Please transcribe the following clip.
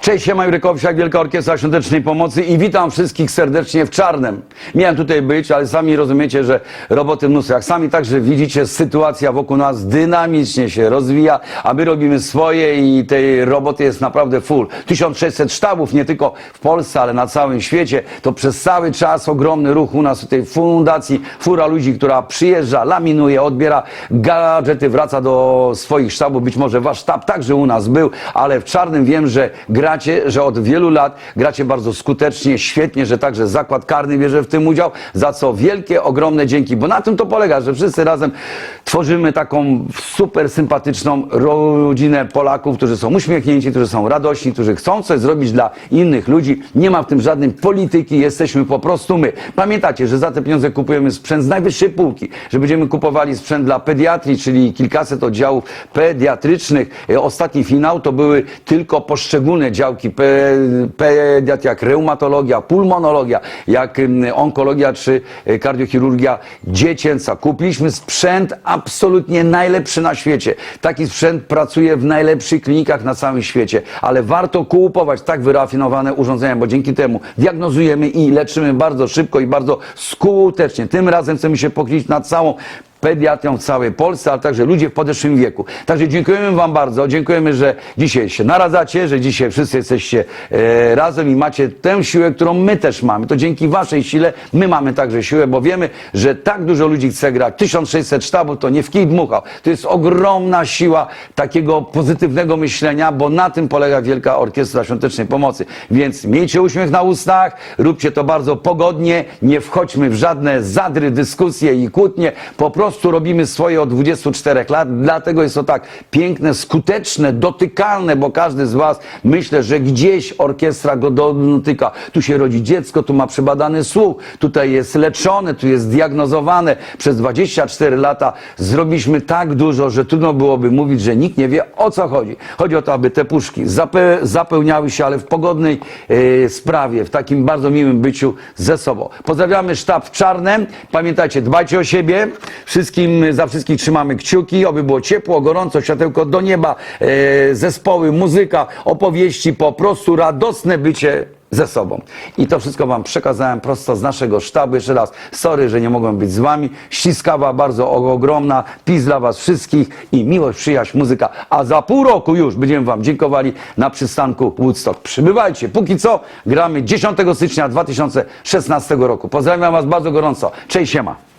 Cześć, siema Jurykowsiak, Wielka Orkiestra Świątecznej Pomocy i witam wszystkich serdecznie w Czarnem. Miałem tutaj być, ale sami rozumiecie, że roboty mnóstwo. Jak sami także widzicie, sytuacja wokół nas dynamicznie się rozwija, a my robimy swoje i tej roboty jest naprawdę full. 1600 sztabów, nie tylko w Polsce, ale na całym świecie. To przez cały czas ogromny ruch u nas w tej fundacji. Fura ludzi, która przyjeżdża, laminuje, odbiera gadżety, wraca do swoich sztabów. Być może wasz sztab także u nas był, ale w Czarnym wiem, że gracie, że od wielu lat gracie bardzo skutecznie, świetnie, że także Zakład Karny bierze w tym udział, za co wielkie, ogromne dzięki, bo na tym to polega, że wszyscy razem tworzymy taką super sympatyczną rodzinę Polaków, którzy są uśmiechnięci, którzy są radośni, którzy chcą coś zrobić dla innych ludzi. Nie ma w tym żadnej polityki, jesteśmy po prostu my. Pamiętacie, że za te pieniądze kupujemy sprzęt z najwyższej półki, że będziemy kupowali sprzęt dla pediatrii, czyli kilkaset oddziałów pediatrycznych. Ostatni finał to były tylko poszczególne działki pe, pediatrii, jak reumatologia, pulmonologia, jak onkologia czy e, kardiochirurgia dziecięca. Kupiliśmy sprzęt absolutnie najlepszy na świecie. Taki sprzęt pracuje w najlepszych klinikach na całym świecie, ale warto kupować tak wyrafinowane urządzenia, bo dzięki temu diagnozujemy i leczymy bardzo szybko i bardzo skutecznie. Tym razem chcemy się pochylić nad całą pediatrią w całej Polsce, ale także ludzie w podeszłym wieku. Także dziękujemy Wam bardzo, dziękujemy, że dzisiaj się naradzacie, że dzisiaj wszyscy jesteście e, razem i macie tę siłę, którą my też mamy. To dzięki Waszej sile my mamy także siłę, bo wiemy, że tak dużo ludzi chce grać. 1600 sztabów to nie w kij dmuchał. To jest ogromna siła takiego pozytywnego myślenia, bo na tym polega Wielka Orkiestra Świątecznej Pomocy. Więc miejcie uśmiech na ustach, róbcie to bardzo pogodnie, nie wchodźmy w żadne zadry, dyskusje i kłótnie. Po prostu robimy swoje od 24 lat, dlatego jest to tak piękne, skuteczne, dotykalne, bo każdy z Was myślę, że gdzieś orkiestra go dotyka. Tu się rodzi dziecko, tu ma przebadany słuch, tutaj jest leczone, tu jest diagnozowane. Przez 24 lata zrobiliśmy tak dużo, że trudno byłoby mówić, że nikt nie wie o co chodzi. Chodzi o to, aby te puszki zape zapełniały się, ale w pogodnej e, sprawie, w takim bardzo miłym byciu ze sobą. Pozdrawiamy sztab w czarnym. Pamiętajcie, dbajcie o siebie. Wszystkim, za wszystkich trzymamy kciuki, aby było ciepło, gorąco, światełko do nieba, e, zespoły, muzyka, opowieści, po prostu radosne bycie ze sobą. I to wszystko Wam przekazałem prosto z naszego sztabu. Jeszcze raz, sorry, że nie mogłem być z Wami. Ściskawa bardzo ogromna, pis dla Was wszystkich i miłość, przyjaźń, muzyka. A za pół roku już będziemy Wam dziękowali na przystanku Woodstock. Przybywajcie. Póki co gramy 10 stycznia 2016 roku. Pozdrawiam Was bardzo gorąco. Cześć, siema.